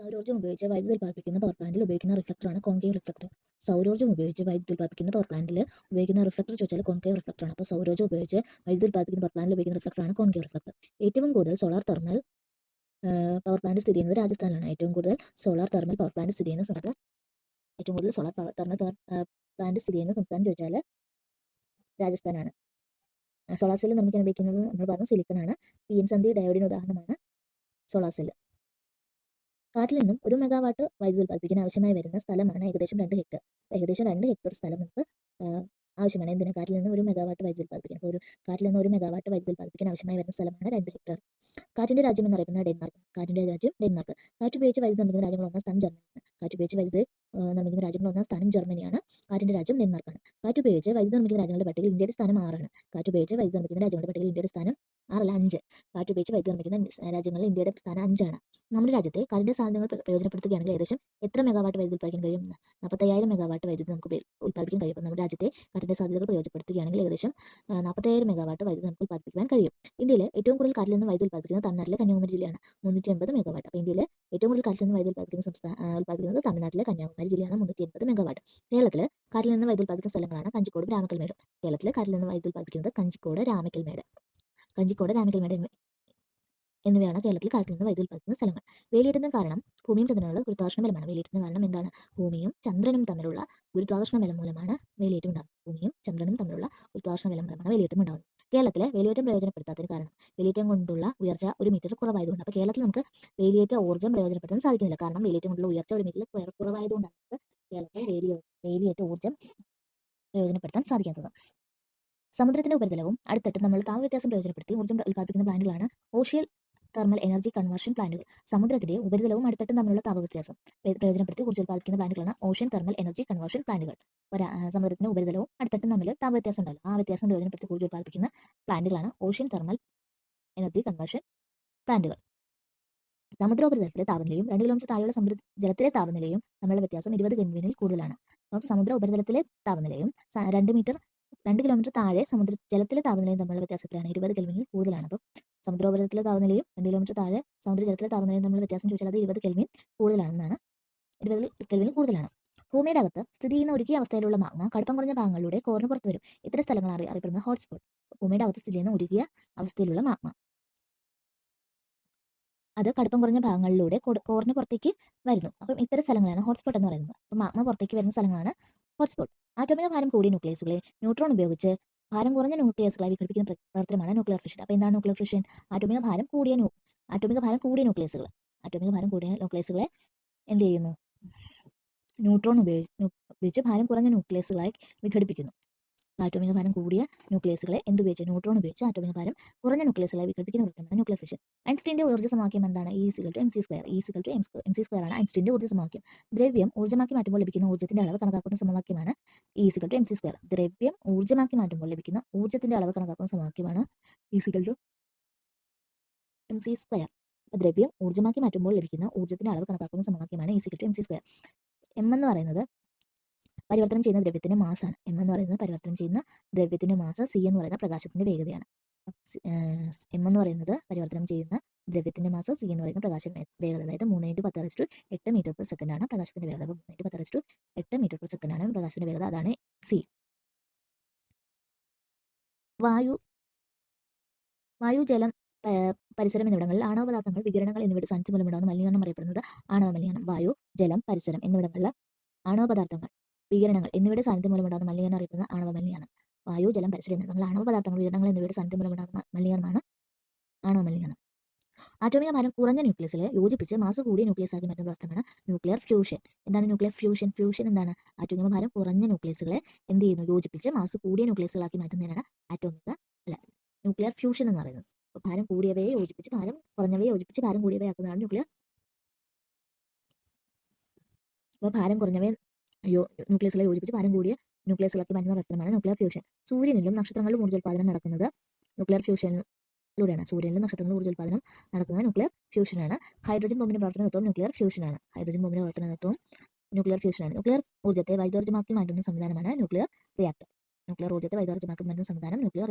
സൗരോർജം ഉപയോഗിച്ച് വൈദ്യുതി ഉൽപ്പാദിപ്പിക്കുന്ന പവർ പ്ലാന്റിൽ ഉപയോഗിക്കുന്ന റിഫ്ലക്ടറാണ് കോൺകേവ് റിഫ്ലക്ടർ സൗരോർജം ഉപയോഗിച്ച് വൈദ്യുതി ഉൽപ്പാദിപ്പിക്കുന്ന പവർ പ്ലാന്റിൽ ഉപയോഗിക്കുന്ന റിഫ്ലക്ടർ ചോദിച്ചാൽ കോൺകേവ് റിഫ്ലക്ടറാണ് അപ്പോൾ സൗരോർജം ഉപയോഗിച്ച് വൈദ്യുതി ഉൽപ്പാദിപ്പിക്കുന്ന പവർ പ്ലാന്റിൽ ഉപയോഗിക്കുന്ന റിഫ്ലക്ടറാണ് കോൺകേവ് റിഫ്ലക്ടർ ഏറ്റവും കൂടുതൽ സോളാർ തെർമൽ പവർ പ്ലാന്റ് സ്ഥിതി ചെയ്യുന്നത് രാജസ്ഥാനിലാണ്. ഏറ്റവും കൂടുതൽ സോളാർ തെർമൽ പവർ പ്ലാന്റ് സ്ഥിതി ചെയ്യുന്ന സ്ഥലത്ത് ഏറ്റവും കൂടുതൽ solar power thermal power plant സ്ഥിതി ചെയ്യുന്ന സംസ്ഥാനം ചോദിച്ചാൽ രാജസ്ഥാനാണ്. സോളാർ സെല്ല് നിർമ്മിക്കാൻ ഉപയോഗിക്കുന്നത് നമ്മൾ പറഞ്ഞു സിലിക്കണാണ് പി എൻ സന്ധി ഡയോഡിന് ഉദാഹരണമാണ് സോളാർ സെല്ല് കാറ്റിൽ നിന്നും ഒരു മെഗാവാട്ട് വൈദ്യുതി ഉൽപ്പാദിപ്പിക്കാൻ ആവശ്യമായി വരുന്ന സ്ഥലമാണ് ഏകദേശം രണ്ട് ഹെക്ടർ ഏകദേശം രണ്ട് ഹെക്ടർ സ്ഥലം നമുക്ക് ആവശ്യമാണ്. എന്തിനാ? കാറ്റിൽ നിന്ന് ഒരു മെഗാവാട്ട് വൈദ്യുതി ഉൽപ്പാദിപ്പിക്കാൻ. ഒരു കാറ്റിൽ നിന്ന് ഒരു മെഗാവാട്ട് വൈദ്യുതി ഉൽപ്പാദിപ്പിക്കാൻ ആവശ്യമായി വരുന്ന സ്ഥലമാണ് രണ്ട് ഹെക്ടർ കാറ്റിന്റെ രാജ്യം എന്നറിയപ്പെടുന്ന ഡെൻമാർക്ക്. കാറ്റിന്റെ രാജ്യം ഡെൻമാർക്ക്. കാറ്റ് ഉപയോഗിച്ച് വൈദ്യുതി നിർമ്മിക്കുന്ന രാജ്യങ്ങൾ ഒന്നാം സ്ഥാനം ജർമ്മനിയാണ്. കാറ്റ് ഉപയോഗിച്ച് വൈദ്യുതി നിർമ്മിക്കുന്ന രാജ്യങ്ങളിൽ ഒന്നാം സ്ഥാനം ജർമ്മനിയാണ് കാറ്റിന്റെ രാജ്യം ഡെൻമാർക്കാണ്. കാറ്റ് ഉപയോഗിച്ച് വൈദ്യുതി നിർമ്മിക്കുന്ന രാജ്യങ്ങളുടെ പട്ടികയിൽ ഇന്ത്യയുടെ സ്ഥാനം ആറാണ്. കാറ്റ് ഉപയോഗിച്ച് വൈദ്യുതി നിർമ്മിക്കുന്ന രാജ്യങ്ങളുടെ പട്ടികയിൽ ഇന്ത്യയുടെ സ്ഥാനം ആറല്ല അഞ്ച്. കാറ്റ് ഉപയോഗിച്ച് വൈദ്യുതി നിർമ്മിക്കുന്ന രാജ്യങ്ങളിൽ ഇന്ത്യയുടെ സ്ഥാനം അഞ്ചാണ്. നമ്മുടെ രാജ്യത്തെ കാറ്റിന്റെ സാധനങ്ങൾ പ്രയോജനപ്പെടുത്തുകയാണെങ്കിൽ ഏകദേശം എത്ര മെഗാവാട്ട് വൈദ്യുതി ഉൽപ്പാദിക്കാൻ കഴിയും? നാൽപ്പത്തയ്യായിരം മെഗാവാട്ട് വൈദ്യുതി നമുക്ക് ഉൽപ്പാദിക്കാൻ കഴിയും. നമ്മുടെ രാജ്യത്തെ കാറ്റിന്റെ സാധ്യതകൾ പ്രയോജനപ്പെടുത്തുകയാണെങ്കിൽ ഏകദേശം നാൽപ്പത്തയ്യായിരം മെഗാവാട്ട് വൈദ്യുതി നമുക്ക് ഉൽപ്പാദിപ്പിക്കാൻ കഴിയും. ഇന്ത്യയിലെ ഏറ്റവും കൂടുതൽ കാറ്റിൽ നിന്ന് വൈദ്യുതി ഉൽപ്പാദിപ്പിക്കുന്നത് തമിഴ്നാട്ടിലെ കന്യാകുമാരി ജില്ലയാണ്. മുന്നൂറ്റി എൺപത് മെഗാവാട്ട്. അപ്പോൾ ഇന്ത്യയിൽ ഏറ്റവും കൂടുതൽ കാറ്റിൽ നിന്ന് വൈദ്യുതി ഉൽപ്പാദിപ്പിക്കുന്ന സംസ്ഥാന ഉൽപ്പാദിപ്പിക്കുന്നത് തമിഴ്നാട്ടിലെ കന്യാകുമാരി ജില്ലയാണ് മുന്നൂറ്റി എൺപത് മെഗാവാട്ട് കേരളത്തിൽ കാറ്റിൽ നിന്ന് വൈദ്യുതി ഉൽപ്പാദിക്കുന്ന സ്ഥലങ്ങളാണ് കഞ്ചിക്കോട് രാമക്കൽമേട്. കേരളത്തിൽ കാറ്റിൽ നിന്ന് വൈദ്യുതി ഉൽപ്പാദിക്കുന്നത് കഞ്ചിക്കോട് രാമക്കൽമേട്. കഞ്ചിക്കോട് രാമക്കൽമേട് എന്നിവയാണ് കേരളത്തിൽ കാറ്റിൽ നിന്ന് വൈദ്യുതി ഉൽപ്പാദിക്കുന്ന സ്ഥലങ്ങൾ. വേലിയേറ്റുന്ന കാരണം ഭൂമിയും ചന്ദ്രനുള്ള ഗുരുത്വാകർഷണ ബലമാണ്. വേലിയേറ്റുന്ന കാരണം എന്താണ്? ഭൂമിയും ചന്ദ്രനും തമ്മിലുള്ള ഗുരുത്വാകർഷണ ബലം മൂലമാണ് വേലിയേറ്റം ഉണ്ടാകുന്നത് ഭൂമിയും ചന്ദ്രനും തമ്മിലുള്ള ഗുരുത്വാകർഷണ ബലം മൂലമാണ് വേലിയേറ്റം ഉണ്ടാകുന്നത് കേരളത്തിലെ വേലിയേറ്റം പ്രയോജനപ്പെടുത്താത്തതിന് കാരണം. വേലിയേറ്റം കൊണ്ടുള്ള ഉയർച്ച ഒരു മീറ്റർ കുറവായതുകൊണ്ട് അപ്പോൾ കേരളത്തിൽ നമുക്ക് വേലിയേറ്റ ഊർജം പ്രയോജനപ്പെടുത്താൻ സാധിക്കുന്നില്ല. കാരണം വേലിയേറ്റം കൊണ്ടുള്ള ഉയർച്ച ഒരു മീറ്റർ കുറവായതുകൊണ്ടാണ് നമുക്ക് കേരളത്തിൽ വേലിയോ വേലിയേറ്റ ഊർജം പ്രയോജനപ്പെടുത്താൻ സാധിക്കാത്തത്. സമുദ്രത്തിന്റെ ഉപരിതലവും അടുത്തിട്ട് നമ്മൾ താപവ്യത്യാസം പ്രയോജനപ്പെടുത്തി ഊർജം ഉൽപ്പാദിപ്പിക്കുന്ന പ്ലാന്റുകളാണ് ഓഷ്യൽ തെർമൽ എനർജി കൺവേർഷൻ പ്ലാന്റുകൾ സമുദ്രത്തിന്റെ ഉപരിതലവും അടുത്തട്ടും തമ്മിലുള്ള താപവ്യത്യാസം പ്രയോജനപ്പെടുത്തി ഊർജം ഉൽപ്പാദിക്കുന്ന പ്ലാന്റുകളാണ് ഓഷ്യൻ തെർമൽ എനർജി കൺവേർഷൻ പ്ലാന്റുകൾ സമുദ്രത്തിന്റെ ഉപരിതലവും അടുത്തട്ടും തമ്മിൽ താപവ്യത്യാസം ഉണ്ടല്ലോ ആ വ്യത്യാസം പ്രയോജനപ്പെടുത്തി ഊർജം ഉൽപ്പാദിപ്പിക്കുന്ന പ്ലാന്റുകളാണ് ഓഷ്യൻ തെർമൽ എനർജി കൺവേർഷൻ പ്ലാന്റുകൾ സമുദ്രോപരിതലത്തിലെ താപനിലയും രണ്ട് കിലോമീറ്റർ താഴെയുള്ള സമുദ്ര ജലത്തിലെ താപനിലയും തമ്മിലുള്ള വ്യത്യാസം ഇരുപത് കെൽവിനിൽ കൂടുതലാണ്. അപ്പം സമുദ്ര ഉപരിതലത്തിലെ താപനിലയും രണ്ട് മീറ്റർ രണ്ട് കിലോമീറ്റർ താഴെ സമുദ്ര ജലത്തിലെ താപനിലയും തമ്മിലുള്ള വ്യത്യാസത്തിലാണ് ഇരുപത് കെൽവിനിൽ കൂടുതലാണ്. അപ്പം സമുദ്രോപരിതലത്തിലെ താപനിലയും രണ്ട് കിലോമീറ്റർ താഴെ സമുദ്രജലത്തിലെ താപനിലയും തമ്മിലുള്ള വ്യത്യാസം ചോദിച്ചാൽ അത് ഇരുപത് കെൽവിൻ കൂടുതലാണെന്നാണ്. ഇരുപത് കെൽവിൻ കൂടുതലാണ്. ഭൂമിയുടെ അകത്ത് സ്ഥിതി ചെയ്യുന്ന ഒരുക്കിയ അവസ്ഥയിലുള്ള മാഗ്മ കടുപ്പം കുറഞ്ഞ ഭാഗങ്ങളിലൂടെ കോർന്ന് പുറത്തു വരും. ഇത്തരം സ്ഥലങ്ങൾ അറിയപ്പെടുന്ന ഹോട്ട്സ്പോട്ട് ഭൂമിയുടെ അകത്ത് സ്ഥിതി ചെയ്യുന്ന ഒരുക്കിയ അവസ്ഥയിലുള്ള മാഗ്മ. അത് കടുപ്പം കുറഞ്ഞ ഭാഗങ്ങളിലൂടെ കോറിന് പുറത്തേക്ക് വരുന്നു. അപ്പം ഇത്തരം സ്ഥലങ്ങളാണ് ഹോട്ട്സ്പോട്ട് എന്ന് പറയുന്നത്. അപ്പം മാഗ്മ പുറത്തേക്ക് വരുന്ന സ്ഥലങ്ങളാണ് ഹോട്ട്സ്പോട്ട് ആറ്റോമിക ഭാരം കൂടിയ ന്യൂക്ലിയസുകളെ ന്യൂട്രോൺ ഉപയോഗിച്ച് ഭാരം കുറഞ്ഞ ന്യൂക്ലിയസുകളായി വിഘടിപ്പിക്കുന്ന പ്രവർത്തനമാണ് ന്യൂക്ലിയർ ഫിഷൻ അപ്പോൾ എന്താണ് ന്യൂക്ലിയർ ഫിഷൻ ആറ്റോമിക ഭാരം കൂടിയ ന്യൂ ആറ്റോമിക ഭാരം കൂടിയ ന്യൂക്ലിയസുകൾ ആറ്റോമിക ഭാരം കൂടിയ ന്യൂക്ലിയസുകളെ എന്ത് ചെയ്യുന്നു? ന്യൂട്രോൺ ഉപയോഗിച്ച് ഉപയോഗിച്ച് ഭാരം കുറഞ്ഞ ന്യൂക്ലിയസുകളായി വിഘടിപ്പിക്കുന്നു. ആറ്റോമിക ഭാരം കൂടിയ ന്യൂക്ലിയസുകളെ എന്തുപയോഗിച്ച് ന്യൂട്രോൺ ഉപയോഗിച്ച് ആറ്റോമിക ഭാരം കുറഞ്ഞ ന്യൂക്ലിയസുകളെ വികൽപ്പിക്കുന്ന വൃത്തമാണ് ന്യൂക്ലിയർ ഫിഷൻ ഐൻസ്റ്റീന്റെ ഊർജ സമവാക്യം എന്താണ് E equal to M C square E equal to M M C square ആണ് ഊർജ സമവാക്യം ദ്രവ്യം ഊർജമാക്കി മാറ്റുമ്പോൾ ലഭിക്കുന്ന ഊർജത്തിന്റെ അളവ് കണക്കാക്കുന്ന സമവാക്യമാണ് E equal to M C square ദ്രവ്യം ഊർജമാക്കി മാറ്റുമ്പോൾ ലഭിക്കുന്ന ഊർജത്തിന്റെ അളവ് കണക്കാക്കുന്ന സമവാക്യമാണ് E equal to M C square ദ്രവ്യം ഊർജമാക്കി മാറ്റുമ്പോൾ ലഭിക്കുന്ന ഊർജത്തിന്റെ അളവ് കണക്കാക്കുന്ന സമവാക്യമാണ് E equal to M C square M എന്ന് പറയുന്നത് പരിവർത്തനം ചെയ്യുന്ന ദ്രവ്യത്തിന്റെ മാസാണ് എം എന്ന് പറയുന്നത് പരിവർത്തനം ചെയ്യുന്ന ദ്രവ്യത്തിന്റെ മാസ് സി എന്ന് പറയുന്ന പ്രകാശത്തിന്റെ വേഗതയാണ്. എം എന്ന് പറയുന്നത് പരിവർത്തനം ചെയ്യുന്ന ദ്രവ്യത്തിന്റെ മാസം സി എന്ന് പറയുന്ന പ്രകാശ വേഗത. അതായത് മൂന്ന് ഇന്റു പത്ത് റെസ്റ്റു എട്ട് മീറ്റർ പെർ സെക്കൻഡ് ആണ് പ്രകാശത്തിന്റെ വേഗത. അപ്പോൾ മൂന്ന് ഇന്റു പത്ത് റെസ്റ്റു എട്ട് മീറ്റർ പെർ സെക്കൻഡ് ആണ് പ്രകാശത്തിന്റെ വേഗത. അതാണ് സി വായു വായു ജലം പരിസരം എന്നിവിടങ്ങളിൽ ആണവ പദാർത്ഥങ്ങൾ വികിരണങ്ങൾ എന്നിവയുടെ സാന്നിധ്യം മൂലമുണ്ടാകുന്ന മലിനീകരണം അറിയപ്പെടുന്നത് ആണവ മലിനീകരണം. വായു ജലം പരിസരം എന്നിവിടങ്ങളിലെ ആണവ പദാർത്ഥങ്ങൾ. വികിരണങ്ങൾ എന്നിവയുടെ സാന്നിധ്യം മൂലമുണ്ടാകുന്ന മലിനീകരണം അറിയപ്പെടുന്ന ആണവ മലിനീകരണം. വായു ജലം പരിസരം നമ്മൾ ആണവ പദാർത്ഥങ്ങൾ വികിരണങ്ങൾ എന്നിവയുടെ സാന്നിധ്യം മൂലമുണ്ടാകുന്ന മലിനീകരണമാണ് ആണവ മലിനീകരണം. ആറ്റോമിക ഭാരം കുറഞ്ഞ ന്യൂക്ലിയസിലെ യോജിപ്പിച്ച് മാസ് കൂടിയ ന്യൂക്ലിയസ് ആക്കി മാറ്റുന്ന പ്രവർത്തനമാണ് ന്യൂക്ലിയർ ഫ്യൂഷൻ. എന്താണ് ന്യൂക്ലിയർ ഫ്യൂഷൻ? ഫ്യൂഷൻ എന്താണ്? ആറ്റോമിക ഭാരം കുറഞ്ഞ ന്യൂക്ലിയസുകളെ എന്ത് ചെയ്യുന്നു? യോജിപ്പിച്ച് മാസ് കൂടിയ ന്യൂക്ലിയസുകളാക്കി മാറ്റുന്നതിനാണ് ആറ്റോമിക അല്ല ന്യൂക്ലിയർ ഫ്യൂഷൻ എന്ന് പറയുന്നത്. ഭാരം കൂടിയവയെ യോജിപ്പിച്ച് ഭാരം കുറഞ്ഞവയെ യോജിപ്പിച്ച് ഭാരം കൂടിയവയാക്കുന്നതാണ് ന്യൂക്ലിയർ. ഭാരം കുറഞ്ഞവയെ ന്യൂക്ലിയസുകളെ യോജിപ്പിച്ച് ഭാരം കൂടിയ ന്യൂക്ലിയസുകളാക്കി മാറ്റുന്ന പ്രവർത്തനമാണ് ന്യൂക്ലിയർ ഫ്യൂഷൻ സൂര്യനിലും നക്ഷത്രങ്ങളിലും ഊർജോൽപാദനം നടക്കുന്നത് ന്യൂക്ലിയർ ഫ്യൂഷനിലൂടെയാണ് സൂര്യനിലും നക്ഷത്രങ്ങളിലും ഊർജോൽപാദനം നടക്കുന്നത് ന്യൂക്ലിയർ ഫ്യൂഷനാണ് ഹൈഡ്രജൻ ബോംബിന്റെ പ്രവർത്തനത്വം ന്യൂക്ലിയർ ഫ്യൂഷനാണ് ഹൈഡ്രജൻ ബോംബിന്റെ പ്രവർത്തനത്വം ന്യൂക്ലിയർ ഫ്യൂഷനാണ് ന്യൂക്ലിയർ ഊർജത്തെ വൈദ്യോർജമാക്കി മാറ്റുന്ന സംവിധാനമാണ് ന്യൂക്ലിയർ റിയാക്ടർ ന്യൂക്ലിയർ ഊർജത്തെ വൈദ്യോർജമാക്കി മാറ്റുന്ന സംവിധാനം ന്യൂക്ലിയർ